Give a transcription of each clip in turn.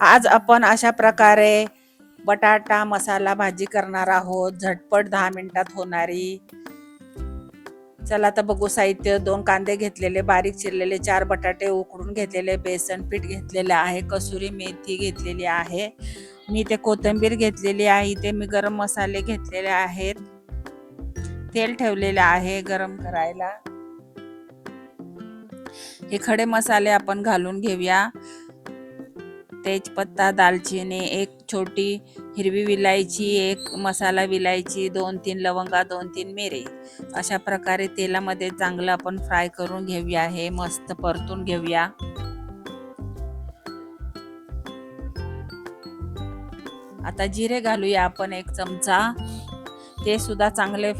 आज आपण अशा प्रकारे बटाटा मसाला भाजी करणार आहोत. झटपट दहा मिनिटात होणारी. चला तर बघू साहित्य. दोन कांदे घेतलेले बारीक चिरलेले चार बटाटे उकडून घेतलेले बेसन पीठ घेतलेले आहे कसुरी मेथी घेतलेली आहे. मी ते कोथिंबीर घेतलेली आहे इथे मी गरम मसाले घेतलेले आहेत. तेल ठेवलेले आहे गरम करायला. हे खडे मसाले आपण घालून घेऊया. तेजपत्ता दालचिनी एक छोटी हिरवी विलायची एक मसाला विलायची दोन तीन लवंगा दोन तीन मिरे. अशा प्रकारे तेलामध्ये चांगलं आपण फ्राय करून घेऊया. हे मस्त परतून घेऊया. आता जिरे घालूया आपण एक चमचा. ते सुद्धा चांगले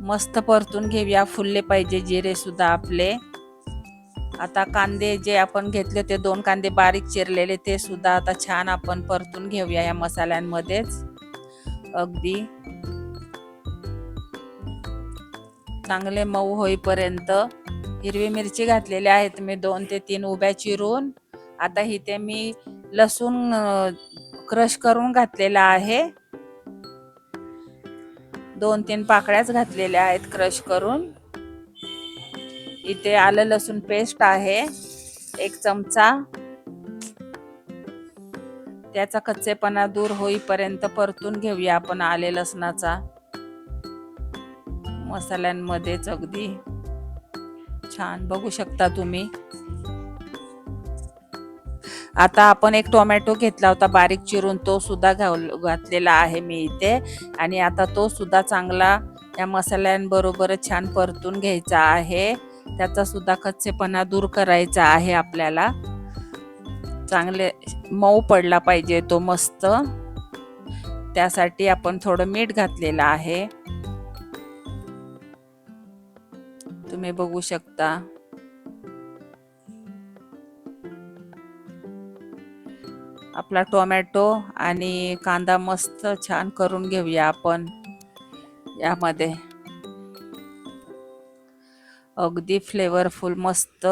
मस्त परतून घेऊया. फुलले पाहिजे जिरे सुद्धा आपले. आता कांदे जे आपण घेतले ते दोन कांदे बारीक चिरलेले ते सुद्धा आता छान आपण परतून घेऊया या मसाल्यांमध्येच. अगदी. चांगले मऊ होईपर्यंत हिरवी मिरची घातलेली आहेत मी दोन ते तीन उभ्या चिरून. आता इथे मी लसूण क्रश करून घातलेला आहे. दोन तीन पाकळ्याच घातलेल्या आहेत क्रश करून. इथे आलं लसूण पेस्ट आहे. एक चमचा. त्याचा कच्चेपणा दूर होईपर्यंत परतून घेऊया आपण आले लसणाचा. मसाल्यांमध्येच अगदी छान. बघू शकता तुम्ही. आता आपण एक टोमॅटो घेतला होता बारीक चिरून तो सुद्धा घातलेला आहे मी इथे. आणि आता तो सुद्धा चांगला या मसाल्यांबरोबर छान परतून घ्यायचा आहे. त्याचा सुद्धा कच्चेपणा दूर करायचा आहे आपल्याला. चांगले मऊ पडला पाहिजे तो मस्त. त्यासाठी आपण थोडं मीठ घातलेलं आहे. तुम्ही बघू शकता. आपला टोमॅटो आणि कांदा मस्त छान करून घेऊया आपण यामध्ये. अगदी फ्लेवरफुल मस्त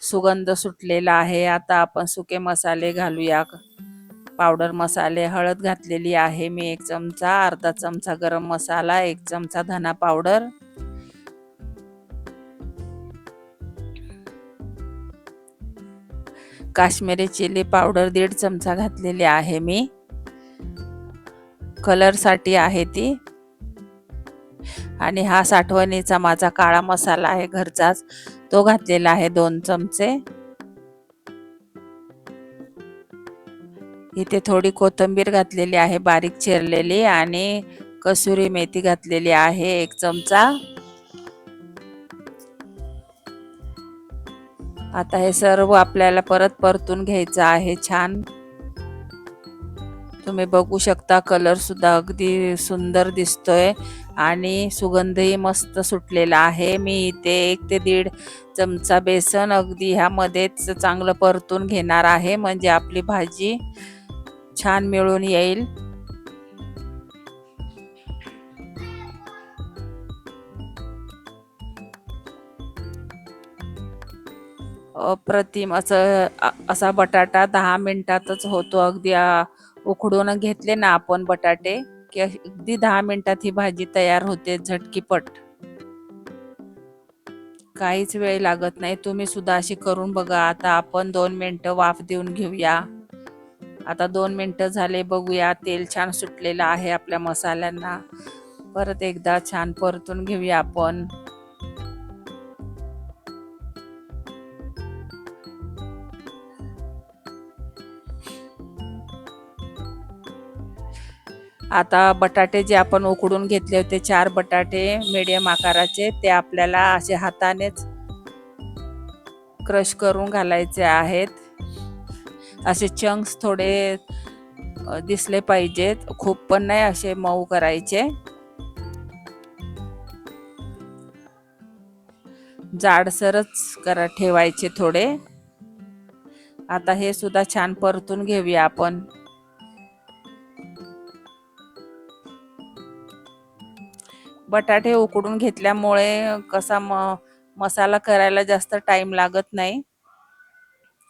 सुगंध सुटलेला आहे. आता आपण सुके मसाले घालूया. पावडर मसाले हळद घातलेली आहे मी एक चमचा अर्धा चमचा गरम मसाला एक चमचा धना पावडर काश्मीरी चिली पावडर दीड चमचा घातलेली आहे मी. कलरसाठी आहे ती. आणि हा साठवणीचा माझा काळा मसाला आहे घरचाच. तो घातलेला आहे दोन चमचे. इथे थोडी कोथिंबीर घातलेली आहे बारीक चिरलेली आणि कसुरी मेथी घातलेली आहे एक चमचा. आता हे सर्व आपल्याला परत परतून घ्यायचं आहे छान. तुम्ही बघू शकता कलर सुद्धा अगदी सुंदर दिसतोय. आणि सुगंधही मस्त सुटलेला आहे. मी इथे एक ते दीड चमचा बेसन अगदी ह्यामध्येच चांगलं परतून घेणार आहे. म्हणजे आपली भाजी छान मिळून येईल. अप्रतिम असं असा बटाटा दहा मिनिटातच होतो. अगदी उकडून घेतले ना आपण बटाटे. की अगदी दहा मिनिटात ही भाजी तयार होते झटकीपट. काहीच वेळ लागत नाही. तुम्ही सुद्धा अशी करून बघा. आता आपण दोन मिनटं वाफ देऊन घेऊया. आता दोन मिनटं झाले बघूया. तेल छान सुटलेलं आहे आपल्या मसाल्यांना. परत एकदा छान परतून घेऊया आपण. आता बटाटे जे आपण उकडून घेतले होते चार बटाटे मीडियम आकाराचे ते आपल्याला असे हातानेच क्रश करून घालायचे आहेत. असे चंक्स थोडे दिसले पाहिजेत. खूप पण नाही असे मऊ करायचे. जाडसरच करा ठेवायचे थोडे. आता हे सुद्धा छान परतून घेऊया आपण. बटाटे उकडून घेतल्यामुळे कसा म मसाला करायला जास्त टाइम लागत नाही.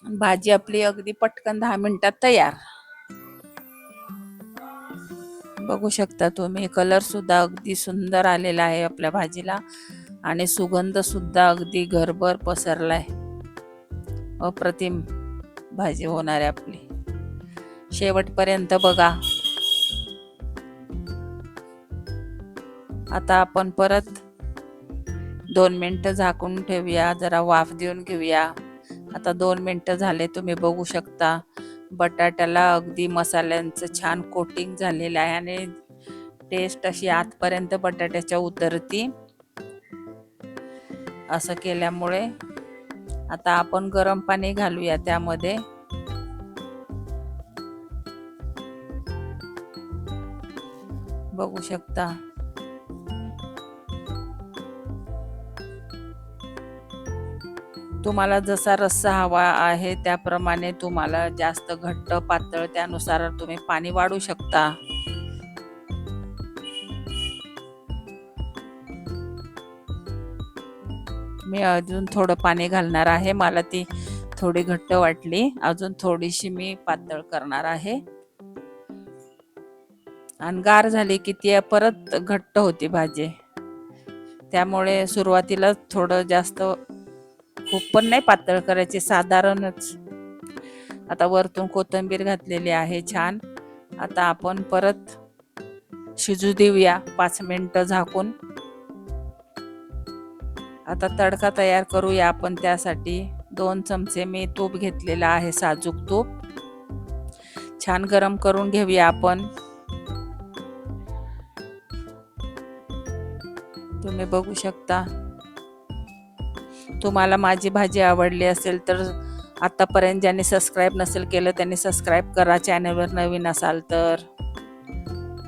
भाजी आपली अगदी पटकन दहा मिनिटात तयार. बघू शकता तुम्ही कलर सुद्धा अगदी सुंदर आलेला आहे आपल्या भाजीला आणि सुगंध सुद्धा अगदी घरभर पसरलाय. अप्रतिम भाजी होणार आहे आपली. शेवटपर्यंत बघा. आता आपण परत दोन मिनटं झाकून ठेवूया जरा वाफ देऊन घेऊया. आता दोन मिनटं झाले तुम्ही बघू शकता. बटाट्याला अगदी मसाल्यांचं छान कोटिंग झालेलं आहे आणि टेस्ट अशी आतपर्यंत बटाट्याच्या उतरती. असं केल्यामुळे आता आपण गरम पाणी घालूया त्यामध्ये. बघू शकता. तुम्हाला जसा रस्सा हवा आहे त्याप्रमाणे तुम्हाला जास्त घट्ट पातळ त्यानुसार तुम्ही पाणी वाढू शकता. मी अजून थोडं पाणी घालणार आहे. मला ती थोडी घट्ट वाटली. अजून थोडीशी मी पातळ करणार आहे. आणि गार झाली की ती परत घट्ट होती भाजी. त्यामुळे सुरुवातीला थोडं जास्त खूप पण नाही पातळ करायचे साधारणच. आता वरतून कोथिंबीर घातलेली आहे छान. आता आपण परत शिजू देऊया पाच मिनटं झाकून. आता तडका तयार करूया आपण त्यासाठी. दोन चमचे मी तूप घेतलेला आहे साजूक तूप. छान गरम करून घेऊया आपण. तुम्ही बघू शकता. तुम्हाला माझी भाजी आवडली असेल तर आतापर्यंत ज्यांनी सबस्क्राईब नसेल केलं त्यांनी सबस्क्राईब करा. चॅनलवर नवीन असाल तर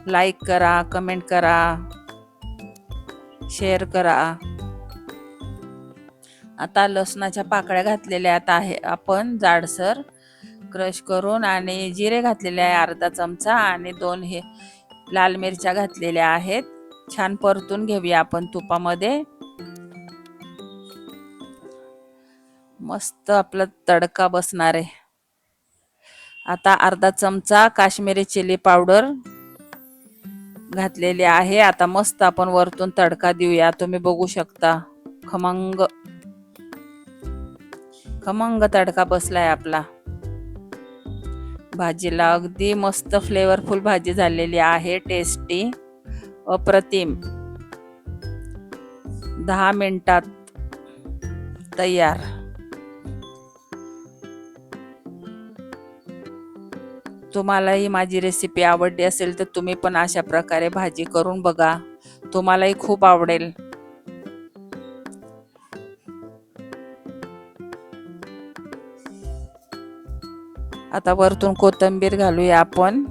लाईक करा कमेंट करा शेअर करा. आता लसणाच्या पाकळ्या घातलेल्या आता आहे आपण जाडसर क्रश करून आणि जिरे घातलेले आहे अर्धा चमचा आणि दोन हे लाल मिरच्या घातलेल्या आहेत. छान परतून घेऊया आपण तुपामध्ये. मस्त आपला तडका बसणार आहे. आता अर्धा चमचा काश्मीरी चिली पावडर घातलेली आहे. आता मस्त आपण वरतून तडका देऊया. तुम्ही बघू शकता. खमंग. खमंग तडका बसलाय आपला. भाजीला अगदी मस्त फ्लेवरफुल भाजी झालेली आहे. टेस्टी अप्रतिम. दहा मिनिटात तयार. तुम्हालाही माझी रेसिपी आवडली असेल तर तुम्ही पण अशा प्रकारे भाजी करून बघा. तुम्हालाही खूप आवडेल. आता वरतून कोथिंबीर घालूया आपण.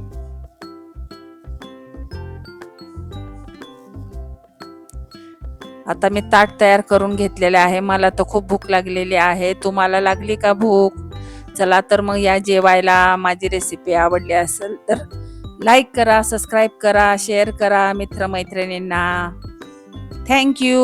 आता मी ताट तयार करून घेतलेले आहे. मला तर खूप भूक लागलेली आहे. तुम्हाला लागली का भूक? चला तर मग या जेवायला माझी रेसिपी आवडली असेल तर लाईक करा सबस्क्राईब करा शेअर करा मित्रमैत्रिणींना. थँक्यू